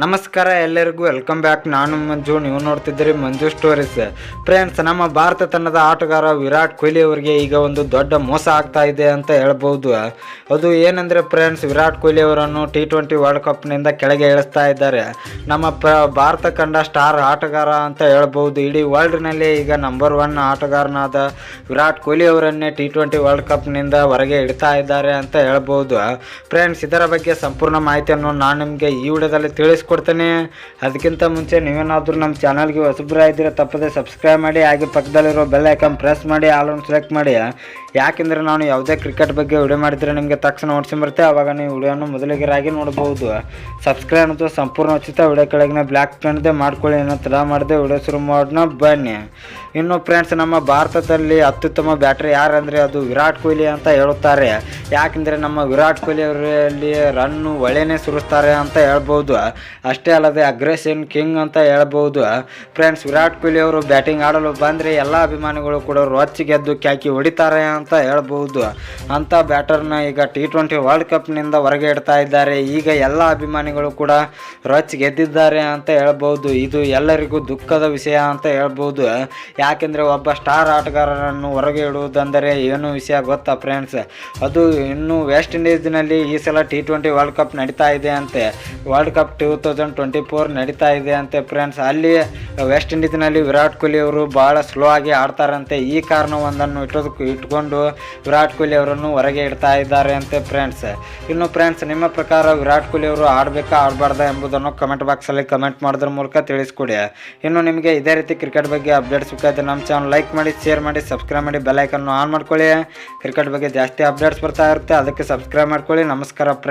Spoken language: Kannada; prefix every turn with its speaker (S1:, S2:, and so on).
S1: ನಮಸ್ಕಾರ ಎಲ್ಲರಿಗೂ ವೆಲ್ಕಮ್ ಬ್ಯಾಕ್ ನಾನು ಮಂಜು, ನೀವು ನೋಡ್ತಿದ್ದೀರಿ ಮಂಜು ಸ್ಟೋರೀಸ್ ಫ್ರೆಂಡ್ಸ್ ನಮ್ಮ ಭಾರತ ತಂಡದ ಆಟಗಾರ ವಿರಾಟ್ ಕೊಹ್ಲಿ ಅವರಿಗೆ ಈಗ ಒಂದು ದೊಡ್ಡ ಮೋಸ ಆಗ್ತಾ ಇದೆ ಅಂತ ಹೇಳ್ಬೋದು. ಅದು ಏನಂದರೆ ಫ್ರೆಂಡ್ಸ್ ವಿರಾಟ್ ಕೊಹ್ಲಿ ಅವರನ್ನು ಟಿ ಟ್ವೆಂಟಿ ವರ್ಲ್ಡ್ ಕಪ್ನಿಂದ ಕೆಳಗೆ ಇಳಿಸ್ತಾ ಇದ್ದಾರೆ. ನಮ್ಮ ಪ್ರ ಭಾರತ ಕಂಡ ಸ್ಟಾರ್ ಆಟಗಾರ ಅಂತ ಹೇಳ್ಬೋದು. ಇಡೀ ವರ್ಲ್ಡ್ನಲ್ಲಿ ಈಗ ನಂಬರ್ ಒನ್ ಆಟಗಾರನಾದ ವಿರಾಟ್ ಕೊಹ್ಲಿ ಅವರನ್ನೇ ಟಿ ಟ್ವೆಂಟಿ ವರ್ಲ್ಡ್ ಕಪ್ನಿಂದ ಹೊರಗೆ ಇಡ್ತಾ ಇದ್ದಾರೆ ಅಂತ ಹೇಳ್ಬೋದು. ಫ್ರೆಂಡ್ಸ್ ಇದರ ಬಗ್ಗೆ ಸಂಪೂರ್ಣ ಮಾಹಿತಿಯನ್ನು ನಾನು ನಿಮಗೆ ಈ ವಿಡಿಯೋದಲ್ಲಿ ತಿಳಿಸ್ಕೊಡ್ತೇನೆ ಅದಕ್ಕಿಂತ ಮುಂಚೆ ನೀವೇನಾದರೂ ನಮ್ಮ ಚಾನಲ್ಗೆ ಇದ್ದರೆ ತಪ್ಪದೆ ಸಬ್ಸ್ಕ್ರೈಬ್ ಮಾಡಿ, ಹಾಗೆ ಪಕ್ಕದಲ್ಲಿರೋ ಬೆಲ್ ಐಕನ್ ಪ್ರೆಸ್ ಮಾಡಿ ಆಲನ್ನು ಸೆಲೆಕ್ಟ್ ಮಾಡಿ. ಯಾಕೆಂದರೆ ನಾನು ಯಾವುದೇ ಕ್ರಿಕೆಟ್ ಬಗ್ಗೆ ವಿಡಿಯೋ ಮಾಡಿದರೆ ನಿಮಗೆ ತಕ್ಷಣ ಓಡಿಸಿಬರುತ್ತೆ ಬರುತ್ತೆ. ಆವಾಗ ನೀವು ವಿಡಿಯೋನ ಮೊದಲಿಗರಾಗಿ ನೋಡ್ಬೋದು ಸಬ್ಸ್ಕ್ರೈಬ್ ಅನ್ನೋದು ಸಂಪೂರ್ಣ ಉಚಿತ. ವಿಡಿಯೋ ಕೆಳಗಿನ ಬ್ಲ್ಯಾಕ್ ಪೆನ್ದೆ ಮಾಡ್ಕೊಳ್ಳಿ ಏನೋ ತಡ ಮಾಡಿದೆ ವಿಡಿಯೋ ಶುರು ಮಾಡೋಣ. ಬನ್ನಿ. ಇನ್ನು ಫ್ರೆಂಡ್ಸ್ ನಮ್ಮ ಭಾರತದಲ್ಲಿ ಅತ್ಯುತ್ತಮ ಬ್ಯಾಟ್ರಿ ಯಾರಂದರೆ ಅದು ವಿರಾಟ್ ಕೊಹ್ಲಿ ಅಂತ ಹೇಳುತ್ತಾರೆ. ಯಾಕೆಂದರೆ ನಮ್ಮ ವಿರಾಟ್ ಕೊಹ್ಲಿ ಅವರಲ್ಲಿ ರನ್ನು ಒಳ್ಳೆಯೇ ಸುರಿಸ್ತಾರೆ ಅಂತ ಹೇಳ್ಬೋದು. ಅಷ್ಟೇ ಅಲ್ಲದೆ ಅಗ್ರೆಸಿವ್ ಕಿಂಗ್ ಅಂತ ಹೇಳ್ಬೋದು. ಫ್ರೆಂಡ್ಸ್, ವಿರಾಟ್ ಕೊಹ್ಲಿ ಅವರು ಬ್ಯಾಟಿಂಗ್ ಆಡಲು ಬಂದರೆ ಎಲ್ಲ ಅಭಿಮಾನಿಗಳು ಕೂಡ ರೊಚ್ಚಿ ಗೆದ್ದು ಕ್ಯಾಕಿ ಹೊಡಿತಾರೆ ಅಂತ ಹೇಳ್ಬೋದು. ಅಂಥ ಬ್ಯಾಟರ್ನ ಈಗ ಟಿ ಟ್ವೆಂಟಿ ವರ್ಲ್ಡ್ ಕಪ್ನಿಂದ ಹೊರಗೆ ಇಡ್ತಾ ಇದ್ದಾರೆ. ಈಗ ಎಲ್ಲ ಅಭಿಮಾನಿಗಳು ಕೂಡ ರಚ್ ಗೆದ್ದಿದ್ದಾರೆ ಅಂತ ಹೇಳ್ಬೋದು. ಇದು ಎಲ್ಲರಿಗೂ ದುಃಖದ ವಿಷಯ ಅಂತ ಹೇಳ್ಬೋದು. ಯಾಕೆಂದರೆ ಒಬ್ಬ ಸ್ಟಾರ್ ಆಟಗಾರರನ್ನು ಹೊರಗೆ ಇಡುವುದೆಂದರೆ ಏನು ವಿಷಯ ಗೊತ್ತಾ ಫ್ರೆಂಡ್ಸ್? ಅದು ಇನ್ನು ವೆಸ್ಟ್ ಇಂಡೀಸ್ನಲ್ಲಿ ಈ ಸಲ ಟಿ ಟ್ವೆಂಟಿ ವರ್ಲ್ಡ್ ಕಪ್ ನಡೀತಾ ಇದೆ ಅಂತೆ. World cup two thousand twenty four ನಡೀತಾ ಇದೆ ಅಂತೆ ಫ್ರೆಂಡ್ಸ್ ಅಲ್ಲಿ ವೆಸ್ಟ್ ಇಂಡೀಸ್ನಲ್ಲಿ ವಿರಾಟ್ ಕೊಹ್ಲಿ ಅವರು ಭಾಳ ಸ್ಲೋ ಆಗಿ ಆಡ್ತಾರಂತೆ. ಈ ಕಾರಣವೊಂದನ್ನು ಇಟ್ಟೋದಕ್ಕೆ ಇಟ್ಕೊಂಡು ವಿರಾಟ್ ಕೊಹ್ಲಿ ಅವರನ್ನು ಹೊರಗೆ ಇಡ್ತಾ ಇದ್ದಾರೆ ಅಂತೆ ಫ್ರೆಂಡ್ಸ್ ಇನ್ನು ಫ್ರೆಂಡ್ಸ್ ನಿಮ್ಮ ಪ್ರಕಾರ ವಿರಾಟ್ ಕೊಹ್ಲಿ ಅವರು ಆಡಬೇಕಾ ಆಡಬಾರ್ದ ಎಂಬುದನ್ನು ಕಮೆಂಟ್ ಬಾಕ್ಸಲ್ಲಿ ಕಮೆಂಟ್ ಮಾಡೋದ್ರ ಮೂಲಕ ತಿಳಿಸ್ಕೊಡಿ. ಇನ್ನು ನಿಮಗೆ ಇದೇ ರೀತಿ ಕ್ರಿಕೆಟ್ ಬಗ್ಗೆ ಅಪ್ಡೇಟ್ಸ್ ಬೇಕಾದ್ರೆ ನಮ್ಮ ಚಾನಲ್ ಲೈಕ್ ಮಾಡಿ ಶೇರ್ ಮಾಡಿ ಸಬ್ಸ್ಕ್ರೈಬ್ ಮಾಡಿ ಬೆಲ್ ಐಕನ್ನು ಆನ್ ಮಾಡ್ಕೊಳ್ಳಿ. ಕ್ರಿಕೆಟ್ ಬಗ್ಗೆ ಜಾಸ್ತಿ ಅಪ್ಡೇಟ್ಸ್ ಬರ್ತಾ ಇರುತ್ತೆ. ಅದಕ್ಕೆ ಸಬ್ಸ್ಕ್ರೈಬ್ ಮಾಡ್ಕೊಳ್ಳಿ. ನಮಸ್ಕಾರ ಫ್ರೆಂಡ್